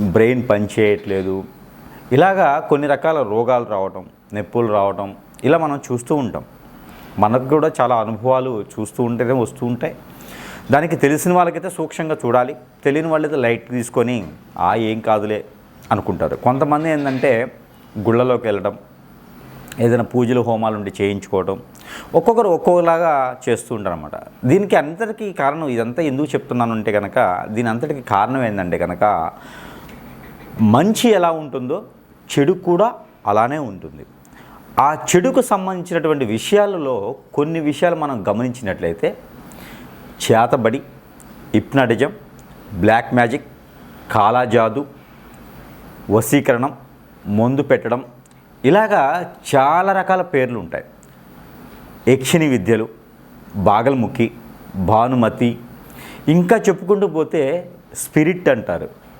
Brain పనిచేయట్లేదు. ఇలాగా కొన్ని రకాల రోగాలు రావటం నొప్పులు రావటం ఇలా మనం చూస్తూ ఉంటాం. మనకు కూడా చాలా అనుభవాలు చూస్తూ ఉంటేనే వస్తూ ఉంటాయి. దానికి తెలిసిన వాళ్ళకైతే సూక్ష్మంగా చూడాలి. తెలియని వాళ్ళైతే లైట్ తీసుకొని ఆ ఏం కాదులే అనుకుంటారు. కొంతమంది ఏంటంటే గుళ్ళలోకి వెళ్ళడం ఏదైనా పూజలు హోమాలు ఉండి చేయించుకోవడం ఒక్కొక్కరు ఒక్కొక్కలాగా చేస్తూ ఉంటారు అనమాట దీనికి అంతటికీ కారణం ఇదంతా ఎందుకు చెప్తున్నాను అంటే కనుక దీని అంతటికి కారణం ఏంటంటే కనుక మంచి ఎలా ఉంటుందో చెడు కూడా అలానే ఉంటుంది. ఆ చెడుకు సంబంధించినటువంటి విషయాలలో కొన్ని విషయాలు మనం గమనించినట్లయితే చేతబడి హిప్నాటిజం బ్లాక్ మ్యాజిక్ కాలాజాదు వశీకరణం మందు పెట్టడం ఇలాగా చాలా రకాల పేర్లు ఉంటాయి. యక్షిణి విద్యలు బాగల్ముఖి భానుమతి ఇంకా చెప్పుకుంటూ పోతే స్పిరిట్ అంటారు.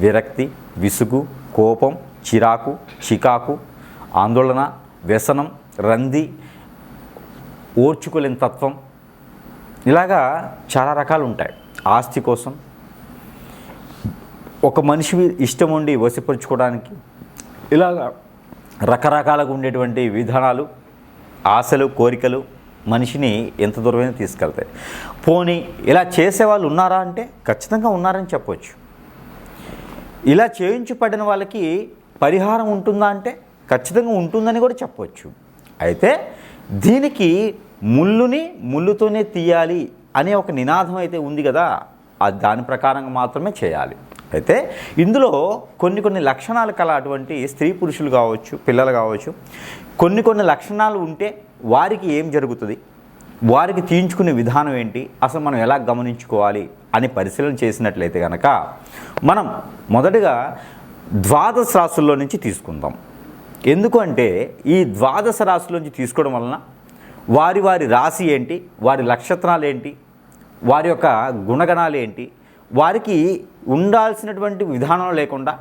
విరక్తి విసుగు కోపం చిరాకు చికాకు ఆందోళన వ్యసనం రంది ఓర్చుకోలేని తత్వం. ఇలాగా చాలా రకాలు ఉంటాయి ఆస్తి కోసం ఒక మనిషి ఇష్టం ఉండి వశపరుచుకోవడానికి ఇలాగ రకరకాలుగా ఉండేటువంటి విధానాలు ఆశలు కోరికలు మనిషిని ఎంత దూరమైనా తీసుకెళ్తాయి. పోనీ ఇలా చేసేవాళ్ళు ఉన్నారా అంటే ఖచ్చితంగా ఉన్నారని చెప్పొచ్చు. ఇలా చేయించబడిన వాళ్ళకి పరిహారం ఉంటుందా అంటే ఖచ్చితంగా ఉంటుందని కూడా చెప్పవచ్చు. అయితే దీనికి ముళ్ళుని ముళ్ళుతోనే తీయాలి అనే ఒక నినాదం అయితే ఉంది కదా అది దాని ప్రకారంగా మాత్రమే చేయాలి. అయితే ఇందులో కొన్ని కొన్ని లక్షణాలు కల అటువంటి స్త్రీ పురుషులు కావచ్చు పిల్లలు కావచ్చు కొన్ని కొన్ని లక్షణాలు ఉంటే వారికి ఏం జరుగుతుంది? వారికి తీయించుకునే విధానం ఏంటి? అసలు మనం ఎలా గమనించుకోవాలి? అని పరిశీలన చేసినట్లయితే కనుక మనం మొదటగా ద్వాదశ రాశుల్లో నుంచి తీసుకుందాం. ఎందుకు అంటే ఈ ద్వాదశ రాశుల నుంచి తీసుకోవడం వలన వారి వారి రాశి ఏంటి వారి నక్షత్రాలు ఏంటి వారి యొక్క గుణగణాలు ఏంటి వారికి ఉండాల్సినటువంటి విధానం లేకుండా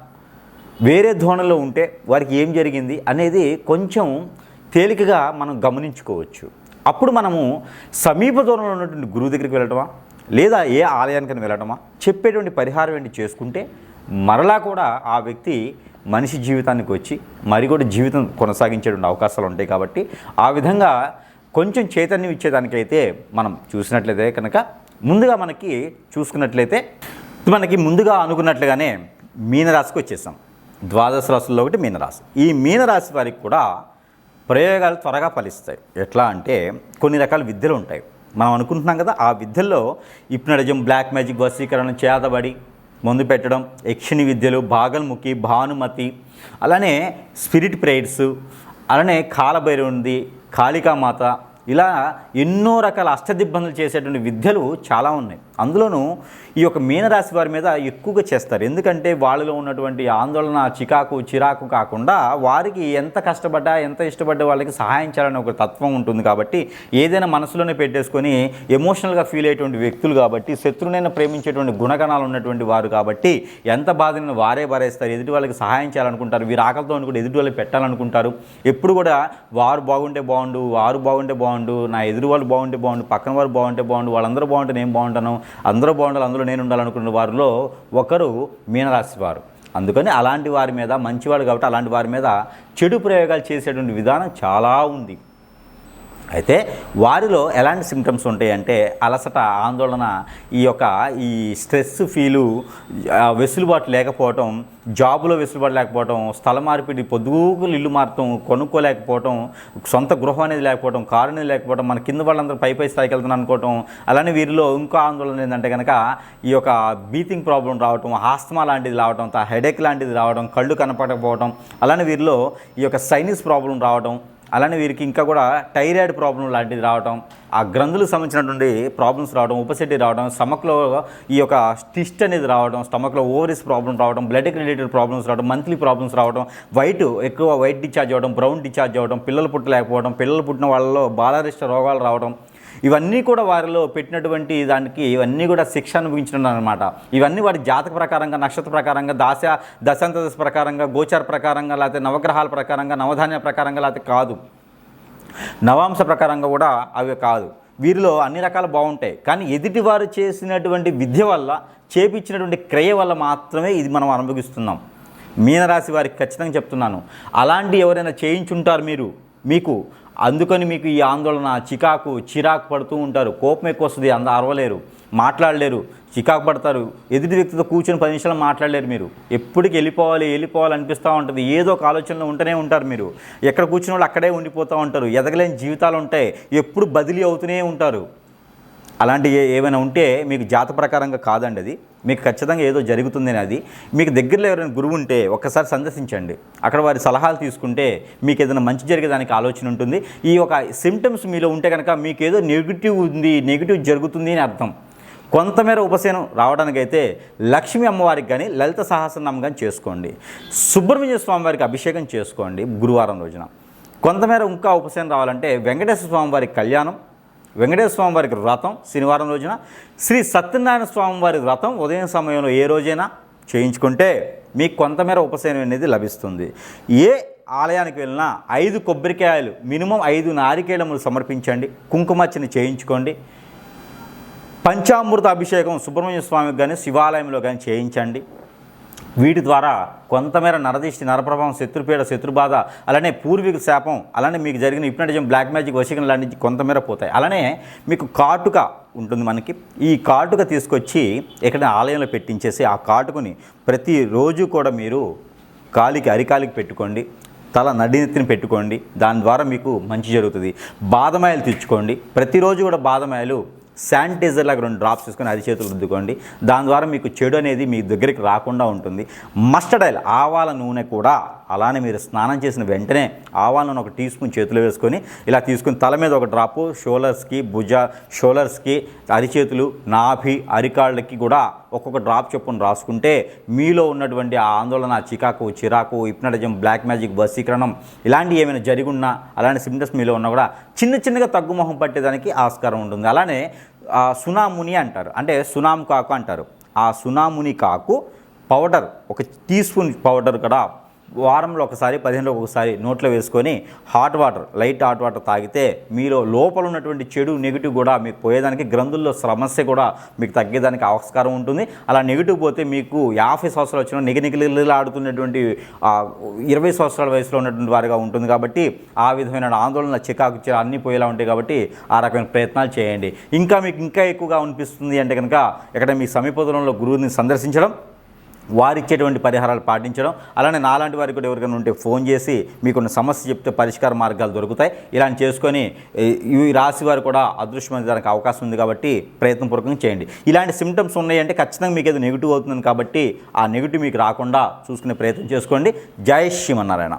వేరే ధోరణిలో ఉంటే వారికి ఏం జరిగింది అనేది కొంచెం తేలికగా మనం గమనించుకోవచ్చు. అప్పుడు మనము సమీప దూరంలో ఉన్నటువంటి గురువు దగ్గరికి వెళ్ళటమా లేదా ఏ ఆలయానికి వెళ్ళడమా చెప్పేటువంటి పరిహారం ఏంటి చేసుకుంటే మరలా కూడా ఆ వ్యక్తి మనిషి జీవితానికి వచ్చి మరి కూడా జీవితం కొనసాగించేటువంటి అవకాశాలు ఉంటాయి కాబట్టి ఆ విధంగా కొంచెం చైతన్యం ఇచ్చేదానికైతే మనం చూసినట్లయితే కనుక ముందుగా మనకి చూసుకున్నట్లయితే మనకి ముందుగా అనుకున్నట్లుగానే మీనరాశికి వచ్చేసాం. ద్వాదశ రాశుల్లో ఒకటి మీనరాశి. ఈ మీనరాశి వారికి కూడా ప్రయోగాలు త్వరగా ఫలిస్తాయి. ఎట్లా అంటే కొన్ని రకాల విద్యలు ఉంటాయి. మనం అనుకుంటున్నాం కదా ఆ విద్యల్లో ఇప్నడిజం బ్లాక్ మ్యాజిక్ వశీకరణ చేతబడి మందు పెట్టడం యక్షిణి విద్యలు భాగల్ముఖి భానుమతి అలానే స్పిరిట్ ప్రేయర్స్ అలానే కాలభైరవుంది కాళికామాత ఇలా ఎన్నో రకాల అష్టదిబ్బందులు చేసేటువంటి విద్యలు చాలా ఉన్నాయి. అందులోనూ ఈ యొక్క మీనరాశి వారి మీద ఎక్కువగా చేస్తారు. ఎందుకంటే వాళ్ళలో ఉన్నటువంటి ఆందోళన చికాకు చిరాకు కాకుండా వారికి ఎంత కష్టపడ్డా ఎంత ఇష్టపడ్డా వాళ్ళకి సహాయం చేయాలని ఒక తత్వం ఉంటుంది కాబట్టి ఏదైనా మనసులోనే పెట్టేసుకొని ఎమోషనల్గా ఫీల్ అయ్యేటువంటి వ్యక్తులు కాబట్టి శత్రునైనా ప్రేమించేటువంటి గుణగణాలు ఉన్నటువంటి వారు కాబట్టి ఎంత బాధను వారే భరేస్తారు ఎదుటి వాళ్ళకి సహాయం చేయాలనుకుంటారు వీరు ఆకలితో కూడా ఎదుటి వాళ్ళకి పెట్టాలనుకుంటారు. ఎప్పుడు కూడా వారు బాగుంటే బాగుండు వారు బాగుంటే బాగుండు నా ఎదురు వాళ్ళు బాగుంటే బాగుండు పక్కన వారు బాగుంటే బాగుండు వాళ్ళందరూ బాగుంటే నేను బాగుంటాను అందరూ బాగుండాలి అందులో నేను ఉండాలనుకున్న వారిలో ఒకరు మీనరాశి వారు. అందుకని అలాంటి వారి మీద మంచివాడు కాబట్టి అలాంటి వారి మీద చెడు ప్రయోగాలు చేసేటువంటి విధానం చాలా ఉంది. అయితే వారిలో ఎలాంటి సిమ్టమ్స్ ఉంటాయి అంటే అలసట ఆందోళన ఈ యొక్క ఈ స్ట్రెస్ ఫీలు వెసులుబాటు లేకపోవటం జాబులో వెసులుబాటు లేకపోవటం స్థల మార్పిడి పొద్దుగులు ఇల్లు మారటం కొనుక్కోలేకపోవటం సొంత గృహం అనేది లేకపోవటం కారు అనేది లేకపోవడం మన కింద వాళ్ళందరూ పై పై స్థాయికి వెళ్తున్నారు అనుకోవటం అలానే వీరిలో ఇంకో ఆందోళన ఏంటంటే కనుక ఈ యొక్క బీతింగ్ ప్రాబ్లం రావటం ఆస్తమా లాంటిది రావటం హెడేక్ లాంటిది రావడం కళ్ళు కనపడకపోవడం అలానే వీరిలో ఈ యొక్క సైనిస్ ప్రాబ్లం రావడం అలానే వీరికి ఇంకా కూడా థైరాయిడ్ ప్రాబ్లం లాంటిది రావడం ఆ గ్రంథులకు సంబంధించినటువంటి ప్రాబ్లమ్స్ రావడం ఉపశటి రావడం స్టమక్లో ఈ యొక్క స్టిస్ట్ అనేది రావడం స్టమక్లో ఓవరీస్ ప్రాబ్లం రావడం బ్లడ్ రిలేటెడ్ ప్రాబ్లమ్స్ రావడం మంత్లీ ప్రాబ్లమ్స్ రావడం వైట్ ఎక్కువ వైట్ డిశ్చార్జ్ అవ్వడం బ్రౌన్ డిశ్చార్జ్ అవ్వడం పిల్లలు పుట్టలేకపోవడం పిల్లలు పుట్టిన వాళ్ళలో బాలరిష్ట రోగాలు రావడం ఇవన్నీ కూడా వారిలో పెట్టినటువంటి దానికి ఇవన్నీ కూడా శిక్ష అనుభవించడం అనమాట ఇవన్నీ వారి జాతక ప్రకారంగా నక్షత్ర ప్రకారంగా దాశ దశాంత దశ ప్రకారంగా గోచార ప్రకారంగా లేకపోతే నవగ్రహాల ప్రకారంగా నవధాన్య ప్రకారంగా లేకపోతే కాదు. నవాంశ ప్రకారంగా కూడా అవి కాదు. వీరిలో అన్ని రకాలు బాగుంటాయి. కానీ ఎదుటివారు చేసినటువంటి విద్య వల్ల చేపించినటువంటి క్రియ వల్ల మాత్రమే ఇది మనం అనుభవిస్తున్నాం. మీనరాశి వారికి ఖచ్చితంగా చెప్తున్నాను. అలాంటి ఎవరైనా చేయించుంటారు మీరు మీకు అందుకని మీకు ఈ ఆందోళన చికాకు చిరాకు పడుతూ ఉంటారు. కోపం ఎక్కువ వస్తుంది అంద అరవలేరు మాట్లాడలేరు చికాకు పడతారు. ఎదుటి వ్యక్తితో కూర్చొని పది నిమిషాలు మాట్లాడలేరు మీరు. ఎప్పటికి వెళ్ళిపోవాలి వెళ్ళిపోవాలి అనిపిస్తూ ఉంటుంది. ఏదో ఒక ఆలోచనలో ఉంటూనే ఉంటారు మీరు. ఎక్కడ కూర్చున్న వాళ్ళు అక్కడే ఉండిపోతూ ఉంటారు. ఎదగలేని జీవితాలు ఉంటాయి. ఎప్పుడు బదిలీ అవుతూనే ఉంటారు. అలాంటివి ఏమైనా ఉంటే మీకు జాత ప్రకారంగా కాదండి అది. మీకు ఖచ్చితంగా ఏదో జరుగుతుందని అది. మీకు దగ్గరలో ఎవరైనా గురువు ఉంటే ఒక్కసారి సందర్శించండి. అక్కడ వారి సలహాలు తీసుకుంటే మీకు ఏదైనా మంచి జరిగేదానికి ఆలోచన ఉంటుంది. ఈ ఒక సిమ్టమ్స్ మీలో ఉంటే కనుక మీకు ఏదో నెగిటివ్ ఉంది నెగిటివ్ జరుగుతుంది అని అర్థం. కొంతమేర ఉపశమనం రావడానికైతే లక్ష్మీ అమ్మవారికి కానీ లలిత సహస్రనామం కానీ చేసుకోండి. సుబ్రహ్మణ్య స్వామి వారికి అభిషేకం చేసుకోండి గురువారం రోజున. కొంతమేర ఇంకా ఉపశమనం రావాలంటే వెంకటేశ్వర స్వామివారి కళ్యాణం వెంకటేశ్వర స్వామి వారికి వ్రతం శనివారం రోజున. శ్రీ సత్యనారాయణ స్వామి వారి వ్రతం ఉదయం సమయంలో ఏ రోజైనా చేయించుకుంటే మీకు కొంతమేర ఉపశమనం అనేది లభిస్తుంది. ఏ ఆలయానికి వెళ్ళినా ఐదు కొబ్బరికాయలు మినిమం ఐదు నారికేళములు సమర్పించండి. కుంకుమచ్చని చేయించుకోండి. పంచామృత అభిషేకం సుబ్రహ్మణ్య స్వామికి కానీ శివాలయంలో కానీ చేయించండి. వీటి ద్వారా కొంతమేర నరదిష్టి నరప్రభావం శత్రుపీడ శత్రుబాధ అలానే పూర్వీకు శాపం అలానే మీకు జరిగిన ఇప్నటిజం బ్లాక్ మ్యాజిక్ వశీకరణ లాంటి కొంతమేర పోతాయి. అలానే మీకు కాటుక ఉంటుంది మనకి. ఈ కాటుక తీసుకొచ్చి ఎక్కడ ఆలయంలో పెట్టించేసి ఆ కాటుకుని ప్రతిరోజు కూడా మీరు కాలికి అరికాలికి పెట్టుకోండి. తల నడినెత్తిని పెట్టుకోండి. దాని ద్వారా మీకు మంచి జరుగుతుంది. బాదమాయలు తెచ్చుకోండి. ప్రతిరోజు కూడా బాదమాయలు శానిటైజర్ లాగా రెండు డ్రాప్స్ తీసుకొని అది చేతులు రుద్దుకోండి. దాని ద్వారా మీకు చెడు అనేది మీ దగ్గరికి రాకుండా ఉంటుంది. మస్టర్డ్ ఆయిల్ ఆవాల నూనె కూడా అలానే మీరు స్నానం చేసిన వెంటనే ఆవాలను ఒక టీ స్పూన్ చేతిలో వేసుకొని ఇలా తీసుకుని తల మీద ఒక డ్రాపు షోలర్స్కి భుజ షోలర్స్కి అరిచేతులు నాభి అరికాళ్ళకి కూడా ఒక్కొక్క డ్రాప్ చొప్పున రాసుకుంటే మీలో ఉన్నటువంటి ఆ ఆందోళన చికాకు చిరాకు ఇప్నటిజం బ్లాక్ మ్యాజిక్ వశీకరణం ఇలాంటివి ఏమైనా జరిగి ఉన్నా అలాంటి సిమ్టమ్స్ మీలో ఉన్నా కూడా చిన్న చిన్నగా తగ్గుమొహం పట్టేదానికి ఆస్కారం ఉంటుంది. అలానే ఆ సునాముని అంటారు. అంటే సునాము కాకు అంటారు. ఆ సునాముని కాకు పౌడర్ ఒక టీ స్పూన్ పౌడర్ కూడా వారంలో ఒకసారి పదిహేనులో ఒకసారి నోట్లో వేసుకొని hot water light hot water తాగితే మీలో లోపల ఉన్నటువంటి చెడు నెగిటివ్ కూడా మీకు పోయేదానికి గ్రంథుల్లో సమస్య కూడా మీకు తగ్గేదానికి ఆస్కారం ఉంటుంది. అలా నెగిటివ్ పోతే మీకు యాభై సంవత్సరాలు వచ్చిన నిగనిగిలి ఆడుతున్నటువంటి ఇరవై సంవత్సరాల వయసులో ఉన్నటువంటి వారిగా ఉంటుంది కాబట్టి ఆ విధమైన ఆందోళన చికాకు చిరా అన్నీ పోయేలా ఉంటాయి కాబట్టి ఆ రకమైన ప్రయత్నాలు చేయండి. ఇంకా మీకు ఇంకా ఎక్కువగా అనిపిస్తుంది అంటే కనుక ఇక్కడ మీ సమీప దూరంలో గురువుని సందర్శించడం వారిచ్చేటువంటి పరిహారాలు పాటించడం. అలానే నాలాంటి వారికి కూడా ఎవరికైనా ఉంటే ఫోన్ చేసి మీకున్న సమస్య చెప్తే పరిష్కార మార్గాలు దొరుకుతాయి. ఇలాంటి చేసుకొని ఈ- రాశి వారు కూడా అదృష్టమైనదానికి అవకాశం ఉంది కాబట్టి ప్రయత్నపూర్వకంగా చేయండి. ఇలాంటి సిమ్టమ్స్ ఉన్నాయంటే ఖచ్చితంగా మీకు ఏదో నెగిటివ్ అవుతుంది కాబట్టి ఆ నెగిటివ్ మీకు రాకుండా చూసుకునే ప్రయత్నం చేసుకోండి. జై శ్రీమన్నారాయణ.